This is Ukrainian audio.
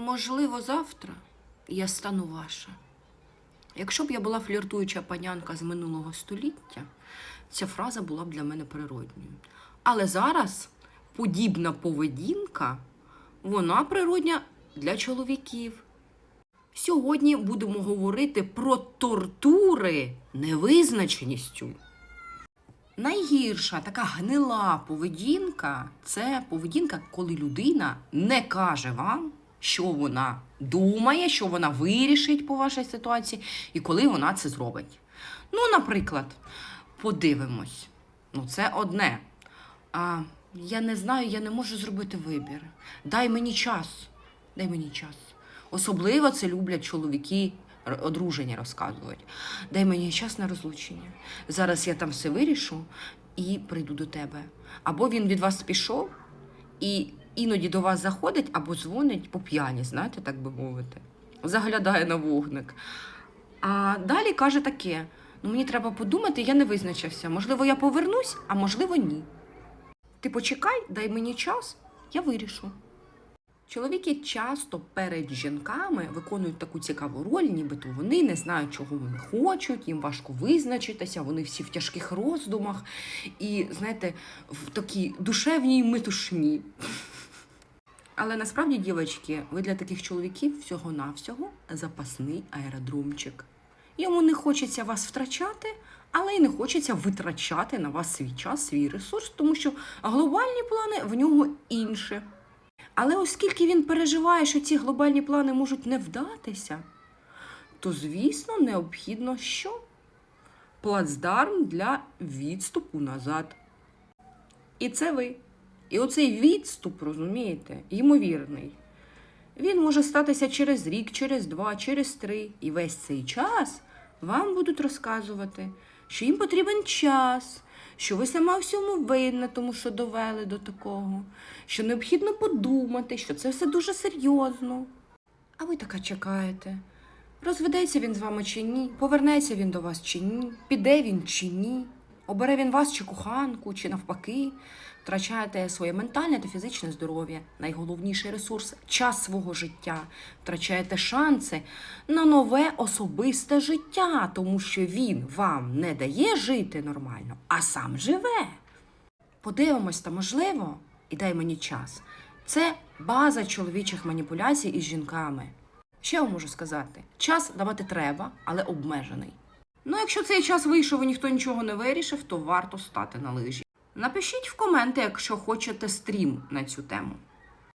Можливо, завтра я стану ваша. Якщо б я була фліртуюча панянка з минулого століття, ця фраза була б для мене природньою. Але зараз подібна поведінка, вона природня для чоловіків. Сьогодні будемо говорити про тортури невизначеністю. Найгірша така гнила поведінка це поведінка, коли людина не каже вам, що вона думає, що вона вирішить по вашій ситуації, і коли вона це зробить. Ну, наприклад, подивимось. Ну, це одне. А я не знаю, я не можу зробити вибір. Дай мені час. Дай мені час. Особливо це люблять чоловіки одружені розказують. Дай мені час на розлучення. Зараз я там все вирішу і прийду до тебе. Або він від вас пішов і іноді до вас заходить, або дзвонить по п'яні, знаєте, так би мовити. Заглядає на вогник. А далі каже таке: ну мені треба подумати, я не визначився. Можливо, я повернусь, а можливо, ні. Ти почекай, дай мені час, я вирішу. Чоловіки часто перед жінками виконують таку цікаву роль, нібито вони не знають, чого вони хочуть, їм важко визначитися, вони всі в тяжких роздумах і, знаєте, в такій душевній метушні. Але насправді, дівчатки, ви для таких чоловіків всього-навсього запасний аеродромчик. Йому не хочеться вас втрачати, але й не хочеться витрачати на вас свій час, свій ресурс, тому що глобальні плани в нього інші. Але оскільки він переживає, що ці глобальні плани можуть не вдатися, то, звісно, необхідно що? Плацдарм для відступу назад. І це ви. І оцей відступ, розумієте, ймовірний. Він може статися через рік, через два, через три. І весь цей час вам будуть розказувати, що їм потрібен час, що ви сама всьому винна, тому що довели до такого, що необхідно подумати, що це все дуже серйозно. А ви така чекаєте. Розведеться він з вами чи ні, повернеться він до вас чи ні, піде він чи ні, обере він вас чи коханку, чи навпаки, втрачаєте своє ментальне та фізичне здоров'я, найголовніший ресурс час свого життя, втрачаєте шанси на нове особисте життя, тому що він вам не дає жити нормально, а сам живе. Подивимось, та можливо, і дай мені час. Це база чоловічих маніпуляцій із жінками. Ще я можу сказати: час давати треба, але обмежений. Ну, якщо цей час вийшов і ніхто нічого не вирішив, то варто стати на лижі. Напишіть в коменти, якщо хочете стрім на цю тему.